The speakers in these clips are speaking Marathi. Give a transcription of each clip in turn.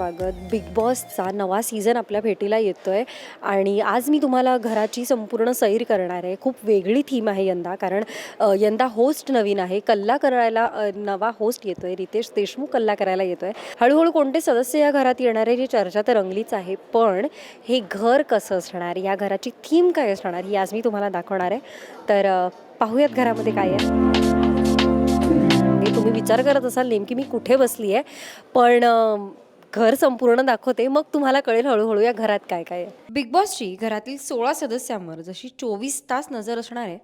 स्वागत. बिग बॉसचा नवा सीझन आपल्या भेटीला येतो आहे आणि आज मी तुम्हाला घराची संपूर्ण सैर करणार आहे. खूप वेगळी थीम आहे यंदा. कारण यंदा होस्ट नवीन आहे. कल्ला करायला नवा होस्ट येतो आहे रितेश देशमुख कल्ला करायला येतो आहे हळूहळू कोणते सदस्य या घरात येणार आहे ही चर्चा तर रंगलीच आहे. पण हे घर कसं असणार? या घराची थीम काय असणार? ही आज मी तुम्हाला दाखवणार आहे. तर पाहूयात घरामध्ये काय आहे. तुम्ही विचार करत असाल नेमकी मी कुठे बसली आहे पण घर संपूर्ण दाखवते मग तुम्हाला कळेल हळूहळू या घरात काय काय आहे. बिग बॉसची घरातील सोळा सदस्यांवर जशी चोवीस तास नजर असणार आहे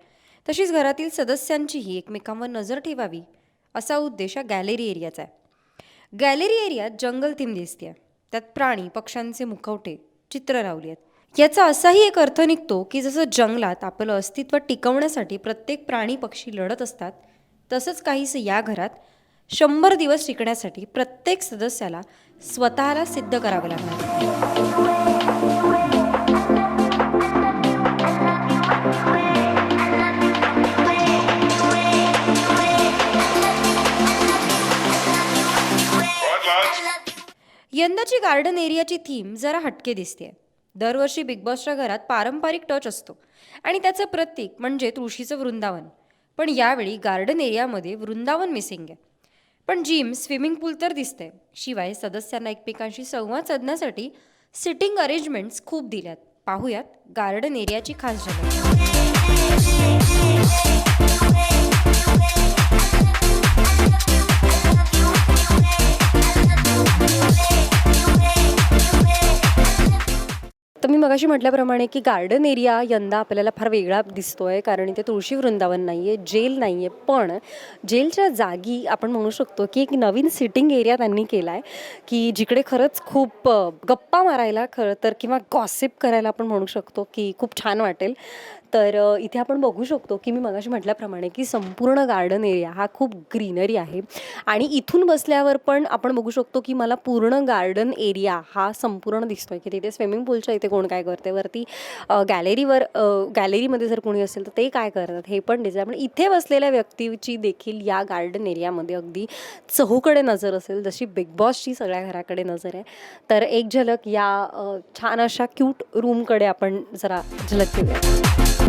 तशीच घरातील सदस्यांचीही एकमेकांवर नजर ठेवावी असा उद्देश हा गॅलरी एरियाचा आहे. गॅलरी एरियात जंगल थीम दिसते त्यात प्राणी पक्ष्यांचे मुखवटे चित्र लावली आहेत. याचा असाही एक अर्थ निघतो की जसं जंगलात आपलं अस्तित्व टिकवण्यासाठी प्रत्येक प्राणी पक्षी लढत असतात तसंच काहीसं या घरात शंभर दिवस टिकण्यासाठी प्रत्येक सदस्याला स्वतःला सिद्ध करावं लागणार. यंदाची गार्डन एरियाची थीम जरा हटके दिसते दरवर्षी बिग बॉसच्या घरात पारंपरिक टच असतो आणि त्याचं प्रतीक म्हणजे तुळशीचं वृंदावन. पण यावेळी गार्डन एरियामध्ये वृंदावन मिसिंग आहे. पण जिम स्विमिंग पूल तर दिसते. शिवाय सदस्यांना एकमेकांशी संवाद साधण्यासाठी सिटिंग अरेंजमेंट्स खूप दिल्यात. पाहूयात गार्डन एरियाची खास झलक. तर मी मगाशी म्हटल्याप्रमाणे की गार्डन एरिया यंदा आपल्याला फार वेगळा दिसतोय कारण इथे तुळशी वृंदावन नाही आहे जेल नाही आहे पण जेलच्या जागी आपण म्हणू शकतो की एक नवीन सिटिंग एरिया त्यांनी केला आहे की जिकडे खरंच खूप गप्पा मारायला खरं तर किंवा गॉसिप करायला आपण म्हणू शकतो की खूप छान वाटेल. तर इथे आपण बघू शकतो की मी मगाशी म्हटल्याप्रमाणे की संपूर्ण गार्डन एरिया हा खूप ग्रीनरी आहे. आणि इथून बसल्यावर पण आपण बघू शकतो की मला पूर्ण गार्डन एरिया हा संपूर्ण दिसतोय की तिथे स्विमिंग पूलच्या इथे कोण काय करते वरती गॅलरीवर गॅलरीमध्ये जर कोणी असेल तर ते काय करतात हे पण दिसतं पण इथे बसलेल्या व्यक्तीची देखील या गार्डन एरियामध्ये अगदी चहूकडे नजर असेल जशी बिग बॉसची सगळ्या घराकडे नजर आहे. तर एक झलक या छान अशा क्यूट रूमकडे आपण जरा झलक घेऊया.